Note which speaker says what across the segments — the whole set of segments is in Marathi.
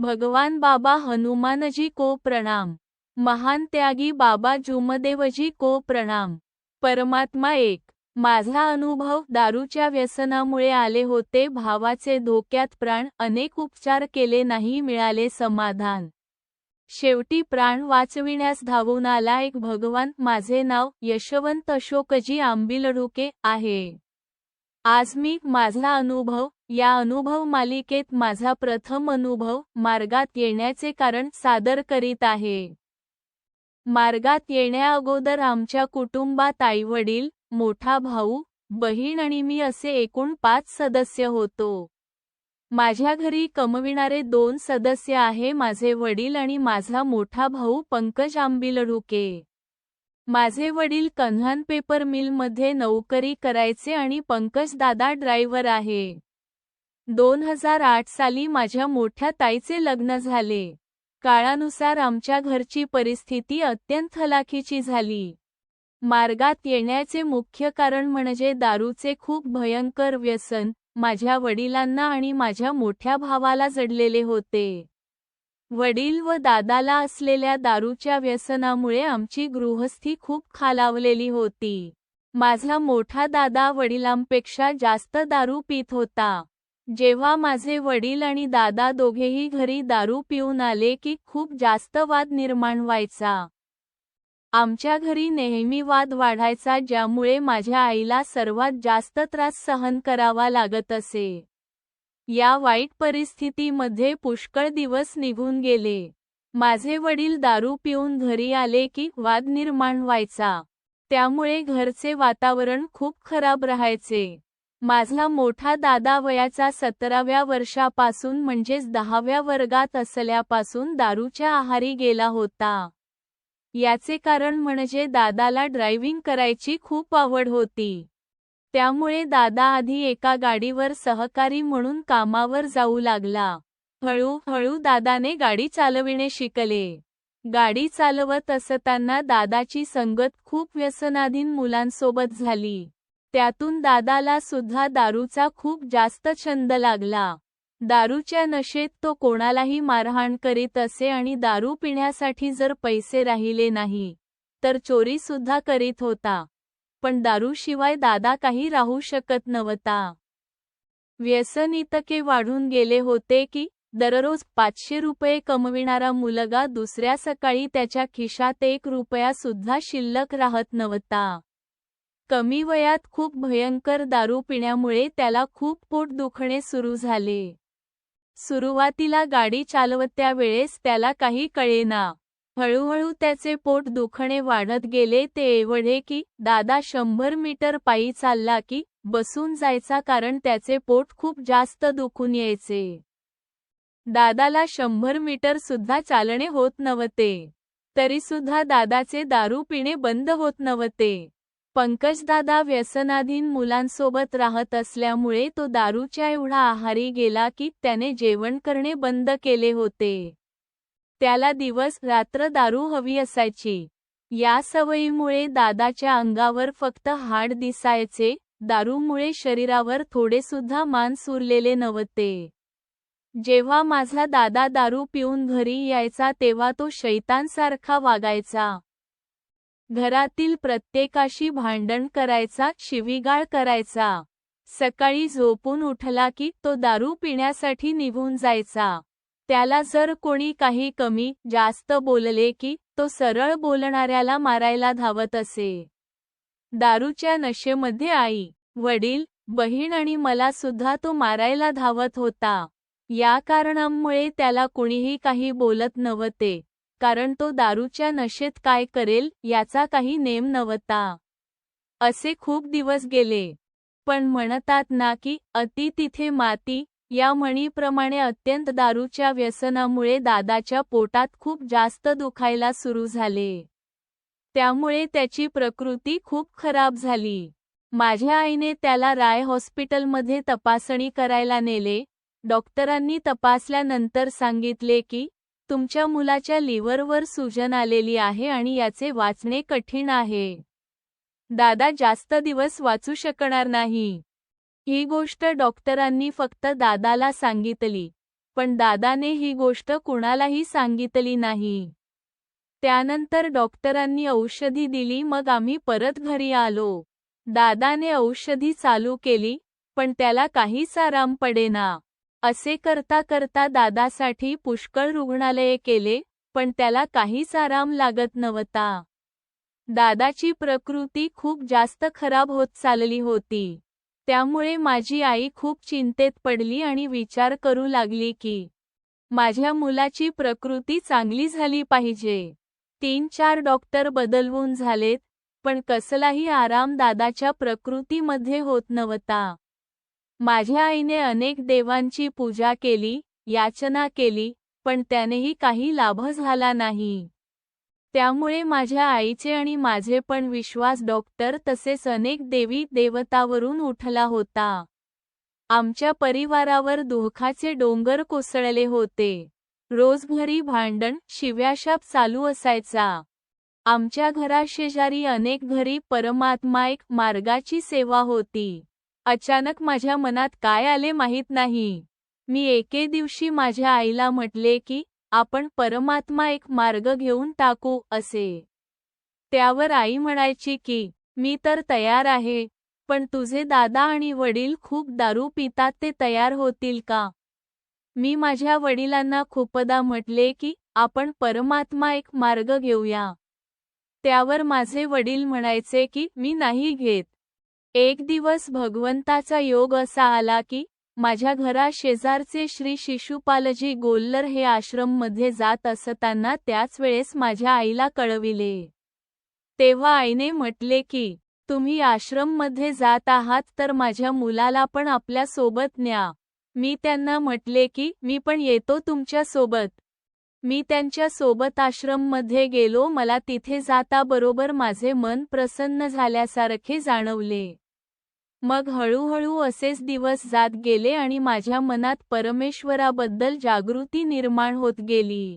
Speaker 1: भगवान बाबा हनुमानजी को प्रणाम. महान त्यागी बाबा जुमदेवजी को प्रणाम. परमात्मा एक. माझा अनुभव दारूच्या व्यसनामुळे आले होते भावाचे धोक्यात प्राण अनेक उपचार केले नाही मिळाले समाधान. शेवटी प्राण वाचविण्यास धावून आला एक भगवान माझे नाव यशवंत अशोकजी आंबिलडुके आहे. आज मी माझा अनुभव या अनुभव मालिकेत माझा प्रथम अनुभव मार्गात येण्याचे कारण सादर करीत आहे. मार्गात येण्याअगोदर आमच्या कुटुंबात आईवडील मोठा भाऊ बहीण आणि मी असे एकूण पाच सदस्य होतो. माझ्या घरी कमविणारे दोन सदस्य आहे माझे वडील आणि माझा मोठा भाऊ पंकज आंबिलडुके. माझे वडील कन्हान पेपर मिलमध्ये नोकरी करायचे आणि पंकज दादा ड्रायव्हर आहे. दोन हजार आठ साली माझ्या मोठ्या ताईचे लग्न झाले. काळानुसार आमच्या घरची परिस्थिती अत्यंत हलाखीची झाली. मार्गात येण्याचे मुख्य कारण म्हणजे दारूचे खूप भयंकर व्यसन माझ्या वडिलांना आणि माझ्या मोठ्या भावाला जडलेले होते. वडील व दादाला असलेल्या दारूच्या व्यसनामुळे आमची गृहस्थी खूप खालावलेली होती. माझा मोठा दादा वडिलांपेक्षा जास्त दारू पित होता. जेव्हा माझे वडील आणि दादा दोघेही घरी दारू पिऊन आले की खूप जास्त वाद निर्माण व्हायचा. आमच्या घरी नेहमी वाद वाढायचा ज्यामुळे माझ्या आईला सर्वात जास्त त्रास सहन करावा लागत असे. या वाईट परिस्थितीमध्ये पुष्कळ दिवस निघून गेले. माझे वडील दारू पिऊन घरी आले की वाद निर्माण व्हायचा. त्यामुळे घरचे वातावरण खूप खराब राहायचे. माझा मोठा दादा वयाचा सतराव्या वर्षापासून म्हणजेच दहाव्या वर्गात असल्यापासून दारूच्या आहारी गेला होता. याचे कारण म्हणजे दादाला ड्रायव्हिंग करायची खूप आवड होती. त्यामुळे दादा आधी एका गाडीवर सहकारी म्हणून कामावर जाऊ लागला. हळूहळू दादाने गाडी चालविणे शिकले. गाडी चालवत असताना दादाची संगत खूप व्यसनाधीन मुलांसोबत झाली. त्यातून दादाला सुद्धा दारूचा खूप जास्त छंद लागला. दारूच्या नशेत तो कोणालाही मारहाण करीत असे आणि दारू पिण्यासाठी जर पैसे राहिले नाही तर चोरी सुद्धा करीत होता. पण दारूशिवाय दादा काही राहू शकत नव्हता. व्यसन इतके वाढून गेले होते की दररोज पाचशे रुपये कमविणारा मुलगा दुसऱ्या सकाळी त्याच्या खिशात एक रुपया सुद्धा शिल्लक राहत नव्हता. कमी वयात खूप भयंकर दारू पिण्यामुळे त्याला खूप पोट दुखणे सुरू झाले. सुरुवातीला गाडी चालवत्या वेळेस त्याला काही कळेना. हळूहळू त्याचे पोट दुखणे वाढत गेले ते एवढे की दादा शंभर मीटर पायी चालला की बसून जायचा कारण त्याचे पोट खूप जास्त दुखून यायचे. दादाला शंभर मीटर सुद्धा चालणे होत नव्हते. तरीसुद्धा दादाचे दारू पिणे बंद होत नव्हते. पंकजदादा व्यसनाधीन मुलांसोबत राहत असल्यामुळे तो दारूच्या एवढा आहारी गेला की त्याने जेवण करणे बंद केले होते. त्याला दिवस रात्र दारू हवी असायची. या सवयीमुळे दादाच्या अंगावर फक्त हाड दिसायचे दारूमुळे शरीरावर थोडे सुद्धा मांस उरलेले नव्हते. जेव्हा माझा दादा दारू पिऊन घरी यायचा तेव्हा तो शैतानसारखा वागायचा. घरातील प्रत्येकाशी भांडण करायचा शिवीगाळ करायचा. सकाळी झोपून उठला की तो दारू पिण्यासाठी निघून जायचा. त्याला जर कोणी काही कमी जास्त बोलले की तो सरळ बोलणाऱ्याला मारायला धावत असे. दारूच्या नशेमध्ये आई वडील बहीण आणि मला सुद्धा तो मारायला धावत होता. या कारणामुळे त्याला कुणीही काही बोलत नव्हते. कारण तो दारूच्या नशेत काय करेल याचा काही नेम नव्हता. असे खूप दिवस गेले. पण म्हणतात ना की अति तिथे माती या म्हणीप्रमाणे अत्यंत दारूच्या व्यसनामुळे दादाच्या पोटात खूप जास्त दुखायला सुरू झाले. त्यामुळे त्याची प्रकृती खूप खराब झाली. माझ्या आईने त्याला राय हॉस्पिटलमध्ये तपासणी करायला नेले. डॉक्टरांनी तपासल्यानंतर सांगितले की तुमच्या मुलाच्या लिव्हरवर सूजन आलेली आहे आणि याचे वाचणे कठीण आहे. दादा जास्त दिवस वाचू शकणार नाही. ही गोष्ट डॉक्टरांनी फक्त दादाला सांगितली पण दादाने ही गोष्ट कुणालाही सांगितली नाही. त्यानंतर डॉक्टरांनी औषधी दिली मग आम्ही परत घरी आलो. दादाने औषधी चालू केली पण त्याला काहीच आराम पडेना. असे करता करता दादासाठी पुष्कळ रुग्णालये केले पण त्याला काहीच आराम लागत नव्हता. दादाची प्रकृती खूप जास्त खराब होत चालली होती. त्यामुळे माझी आई खूप चिंतेत पडली आणि विचार करू लागली की माझ्या मुलाची प्रकृती चांगली झाली पाहिजे. तीन चार डॉक्टर बदलवून झालेत पण कसलाही आराम दादाच्या प्रकृतीमध्ये होत नव्हता. माझ्या आईने अनेक देवांची पूजा केली याचना केली पण त्यानेही काही लाभ झाला नाही. त्यामुळे माझ्या आईचे आणि माझे पण विश्वास डॉक्टर तसेच अनेक देवी देवतावरून उठला होता. आमच्या परिवारावर दुःखाचे डोंगर कोसळले होते. रोजभरी भांडण शिव्याशाप चालू असायचा. आमच्या घराशेजारी अनेक घरी परमात्मा एक मार्गाची सेवा होती. अचानक माझ्या मनात काय आले माहीत नाही. मी एके दिवशी माझ्या आईला म्हटले की आपण परमात्मा एक मार्ग घेऊन टाकू असे. त्यावर आई म्हणायची की मी तर तयार आहे पण तुझे दादा आणि वडील खूप दारू पितात ते तयार होतील का? मी माझ्या वडिलांना खूपदा म्हटले की आपण परमात्मा एक मार्ग घेऊया. त्यावर माझे वडील म्हणायचे की मी नाही घेत एक दिवस भगवंताचा योग असा आला की माझ्या घरा शेजारचे श्री शिशुपालजी गोल्लर हे आश्रममध्ये जात असताना त्याच वेळेस माझ्या आईला कळविले. तेव्हा आईने म्हटले की तुम्ही आश्रममध्ये जात आहात तर माझ्या मुलाला पण आपल्यासोबत न्या. मी त्यांना म्हटले की मी पण येतो तुमच्यासोबत. मी त्यांच्यासोबत आश्रममध्ये गेलो मला तिथे जाता बरोबर माझे मन प्रसन्न झाल्यासारखे जाणवले. मग हळूहळू असेच दिवस जात गेले आणि माझ्या मनात परमेश्वराबद्दल जागृती निर्माण होत गेली.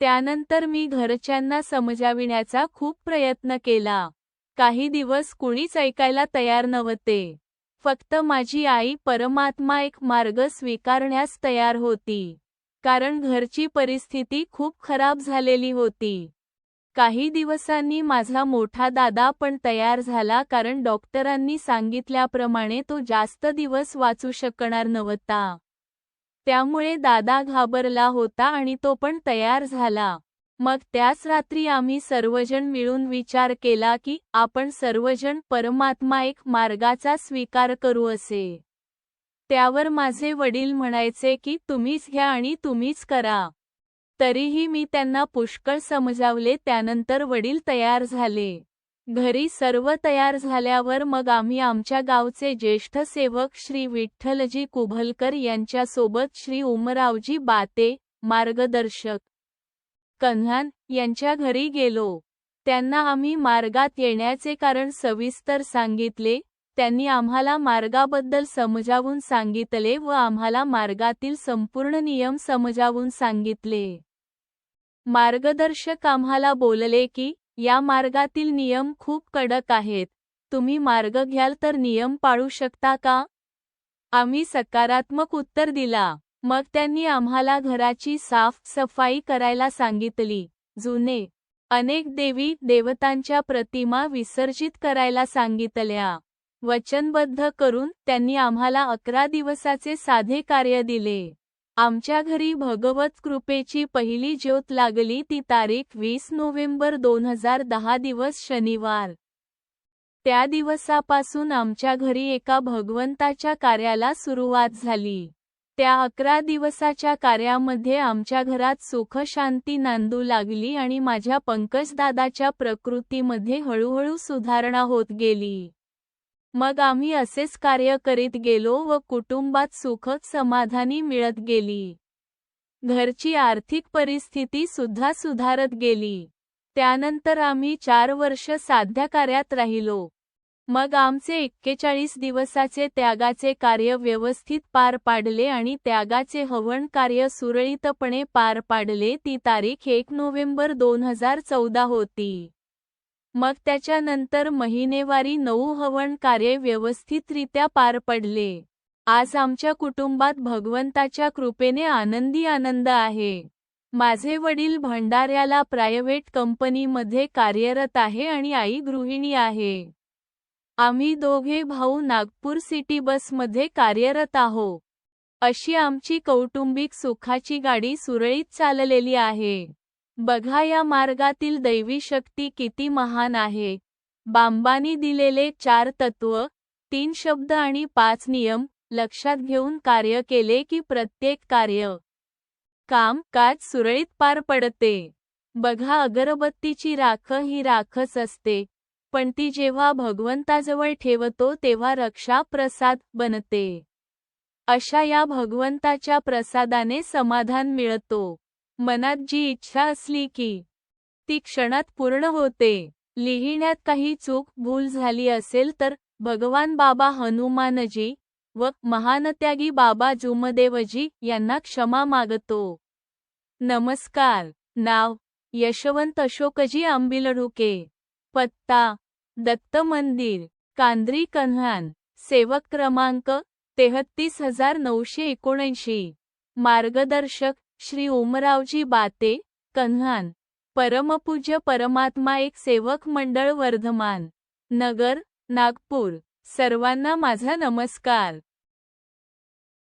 Speaker 1: त्यानंतर मी घरच्यांना समजाविण्याचा खूप प्रयत्न केला. काही दिवस कुणीच ऐकायला तयार नव्हते. फक्त माझी आई परमात्मा एक मार्ग स्वीकारण्यास तयार होती. कारण घरची परिस्थिती खूप खराब झालेली होती. काही दिवसांनी माझा मोठा दादा पण तयार झाला कारण डॉक्टरांनी सांगितल्याप्रमाणे तो जास्त दिवस वाचू शकणार नव्हता. त्यामुळे दादा घाबरला होता आणि तो पण तयार झाला. मग त्याच रात्री आम्ही सर्वजण मिळून विचार केला की आपण सर्वजण परमात्मा एक मार्गाचा स्वीकार करू असे. त्यावर माझे वडील म्हणायचे की तुम्हीच घ्या आणि तुम्हीच करा. तरीही मी त्यांना पुष्कळ समजावले त्यानंतर वडील तयार झाले. घरी सर्व तयार झाल्यावर मग आम्ही आमच्या गावचे ज्येष्ठ सेवक श्री विठ्ठलजी कुभलकर यांच्यासोबत श्री उमरावजी बाते मार्गदर्शक कन्हान यांच्या घरी गेलो. त्यांना आम्ही मार्गात येण्याचे कारण सविस्तर सांगितले त्यांनी आम्हाला मार्गाबद्दल समजावून सांगितले व आम्हाला मार्गातील संपूर्ण नियम समजावून सांगितले. मार्गदर्शक आम्हाला बोलले की या मार्गातील नियम खूप कडक आहेत. तुम्ही मार्ग घ्याल तर नियम पाळू शकता का? आम्ही सकारात्मक उत्तर दिला. मग त्यांनी आम्हाला घराची साफ सफाई करायला सांगितली. जुने अनेक देवी देवतांच्या प्रतिमा विसर्जित करायला सांगितल्या. वचनबद्ध करून त्यांनी आम्हाला अकरा दिवसाचे साधे कार्य दिले. आमच्या घरी भगवत कृपेची पहिली ज्योत लागली ती तारीख वीस नोव्हेंबर दोन हजार दहा दिवस शनिवार. त्या दिवसापासून आमच्या घरी एका भगवंताच्या कार्याला सुरुवात झाली. त्या अकरा दिवसाच्या कार्यामध्ये आमच्या घरात सुख शांती नांदू लागली आणि माझ्या पंकजदादाच्या प्रकृतीमध्ये हळूहळू सुधारणा होत गेली. मग आम्ही असेच कार्य करीत गेलो व कुटुंबात सुखद समाधानी मिळत गेली. घरची आर्थिक परिस्थिती सुद्धा सुधारत गेली. त्यानंतर आम्ही चार वर्ष साध्या कार्यात राहिलो. मग आमचे एक्केचाळीस दिवसाचे त्यागाचे कार्य व्यवस्थित पार पाडले आणि त्यागाचे हवन कार्य सुरळीतपणे पार पाडले. ती तारीख एक नोव्हेंबर दोन हजार चौदा होती. मग त्याच्यानंतर महिनेवारी नऊ हवन कार्य व्यवस्थितरित्या पार पडले. आज आमच्या कुटुंबात भगवंताच्या कृपेने आनंदी आनंद आहे. माझे वडील भंडाऱ्याला प्रायव्हेट कंपनीमध्ये कार्यरत आहे आणि आई गृहिणी आहे. आम्ही दोघे भाऊ नागपूर सिटी बसमध्ये कार्यरत आहो. अशी आमची कौटुंबिक सुखाची गाडी सुरळीत चाललेली आहे. बघा या मार्गातील दैवी शक्ती किती महान आहे. बांबानी दिलेले चार तत्व तीन शब्द आणि पाच नियम लक्षात घेऊन कार्य केले की प्रत्येक कार्य काम काज सुरळीत पार पडते. बघा अगरबत्तीची राख ही राखच असते पण ती जेव्हा भगवंताजवळ ठेवतो तेव्हा रक्षा प्रसाद बनते. अशा या भगवंताच्या प्रसादाने समाधान मिळतो. मनात जी इच्छा असली की ती क्षणात पूर्ण होते. लिहिण्यात काही चूक भूल झाली असेल तर भगवान बाबा हनुमानजी व महानत्यागी बाबा जुमदेवजी यांना क्षमा मागतो. नमस्कार. नाव यशवंत अशोकजी आंबिलढुके पत्ता दत्त मंदिर कांद्री कन्हान. सेवक क्रमांक तेहत्तीस हजार नऊशे एकोणऐंशी. मार्गदर्शक श्री ओमरावजी बाते कन्हान. परमपूज्य परमात्मा एक सेवक मंडळ वर्धमान. नगर नागपूर. सर्वांना माझा नमस्कार.